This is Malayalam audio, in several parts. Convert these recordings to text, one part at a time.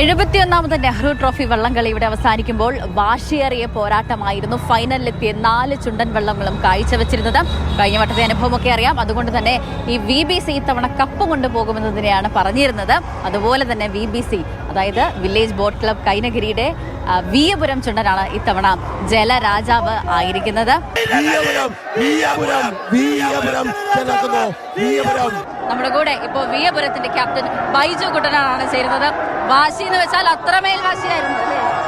എഴുപത്തിയൊന്നാമത് നെഹ്റു ട്രോഫി വള്ളംകളി ഇവിടെ അവസാനിക്കുമ്പോൾ വാശിയേറിയ പോരാട്ടമായിരുന്നു. ഫൈനലിലെത്തിയ നാല് ചുണ്ടൻ വള്ളങ്ങളും കാഴ്ചവെച്ചിരുന്നത്. കഴിഞ്ഞ വട്ടത്തെ അനുഭവമൊക്കെ അറിയാം. അതുകൊണ്ട് തന്നെ ഈ വി ബി സി ഇത്തവണ കപ്പ് കൊണ്ടുപോകുമെന്നതിനെയാണ് പറഞ്ഞിരുന്നത്. അതുപോലെ തന്നെ വി ബി സി അതായത് വില്ലേജ് ബോട്ട് ക്ലബ് കൈനഗിരിയുടെ വീയപുരം ചുണ്ടനാണ് ഇത്തവണ ജലരാജാവ് ആയിരിക്കുന്നത്. നമ്മുടെ കൂടെ ഇപ്പോൾ വിയപുരത്തിന്റെ ക്യാപ്റ്റൻ ബൈജു കുട്ടനാണ് ചേരുന്നത്. വാശി എന്ന് വെച്ചാൽ അത്രമേൽ വാശിയായിരുന്നു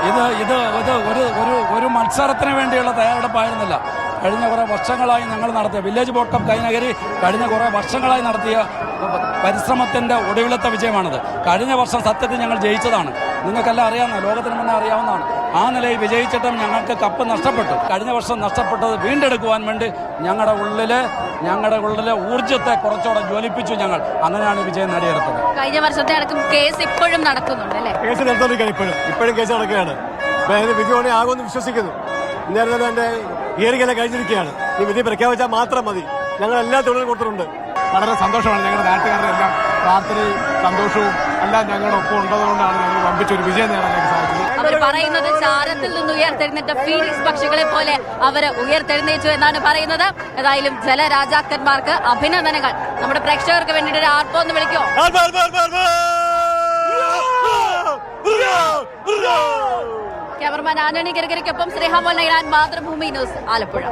ഇത് ഇത് ഇത് ഒരു ഒരു ഒരു മത്സരത്തിന് വേണ്ടിയുള്ള തയ്യാറെടുപ്പായിരുന്നില്ല. കഴിഞ്ഞ കുറേ വർഷങ്ങളായി ഞങ്ങൾ നടത്തിയ വില്ലേജ് ബോട്ട് കപ്പ് കൈനഗരി കഴിഞ്ഞ കുറേ വർഷങ്ങളായി നടത്തിയ പരിശ്രമത്തിന്റെ ഒടുവിലത്തെ വിജയമാണിത്. കഴിഞ്ഞ വർഷം സത്യത്തിൽ ഞങ്ങൾ ജയിച്ചതാണ്. നിങ്ങൾക്കെല്ലാം അറിയാവുന്ന ലോകത്തിന് മുന്നേ അറിയാവുന്നതാണ്. ആ നിലയിൽ വിജയിച്ചിട്ടും ഞങ്ങൾക്ക് കപ്പ് നഷ്ടപ്പെട്ടു. കഴിഞ്ഞ വർഷം നഷ്ടപ്പെട്ടത് വീണ്ടെടുക്കുവാൻ വേണ്ടി ഞങ്ങളുടെ ഉള്ളിൽ ഞങ്ങളുടെ ഉള്ളിലെ ഊർജത്തെ കുറച്ചുകൂടെ ജ്വലിപ്പിച്ചു ഞങ്ങൾ. അങ്ങനെയാണ് ഈ വിജയം നേടിയെടുത്തത്. കഴിഞ്ഞ വർഷത്തെ അടക്കം കേസ് ഇപ്പോഴും നടക്കുന്നുണ്ട് അല്ലേ? കേസ് നടന്നുകൊണ്ടിരിക്കുകയാണ് ഇപ്പോഴും. ഇപ്പോഴും കേസ് നടക്കുകയാണ്. അപ്പൊ അതിന് വിധി ഉടനെ ആകുമെന്ന് വിശ്വസിക്കുന്നു. ഇന്നേരം തന്നെ എന്റെ ഏറികല കഴിഞ്ഞിരിക്കുകയാണ്. ഈ വിധി പ്രഖ്യാപിച്ചാൽ മാത്രം മതി. ഞങ്ങൾ എല്ലാ തൊഴിലും കൊടുത്തിട്ടുണ്ട്. വളരെ സന്തോഷമാണ് ഞങ്ങളുടെ നാട്ടുകാരുടെ എല്ലാം. പ്രാർത്ഥനയും സന്തോഷവും എല്ലാം ഞങ്ങളുടെ ഒപ്പം ഉണ്ടതുകൊണ്ടാണ് ഞങ്ങൾ വമ്പിച്ചൊരു വിജയം നേടാൻ ഞങ്ങൾക്ക് സാധിച്ചത്. അവർ പറയുന്നത് ചാരത്തിൽ നിന്ന് ഉയർത്തെഴുന്നേറ്റ ഫീനിക്സ് പക്ഷികളെ പോലെ അവർ ഉയർത്തെഴുന്നേറ്റു എന്നാണ് പറയുന്നത്. ഏതായാലും ജലരാജാക്കന്മാർക്ക് അഭിനന്ദനങ്ങൾ. നമ്മുടെ പ്രേക്ഷകർക്ക് വേണ്ടിയിട്ട് ഒരു ആർപ്പോ എന്ന് വിളിക്കോ. ക്യാമറമാൻ ആന്റണി ഗർഗരിക്കൊപ്പം ശ്രീഹാമോൻ നൈലാൻ മാതൃഭൂമി ന്യൂസ് ആലപ്പുഴ.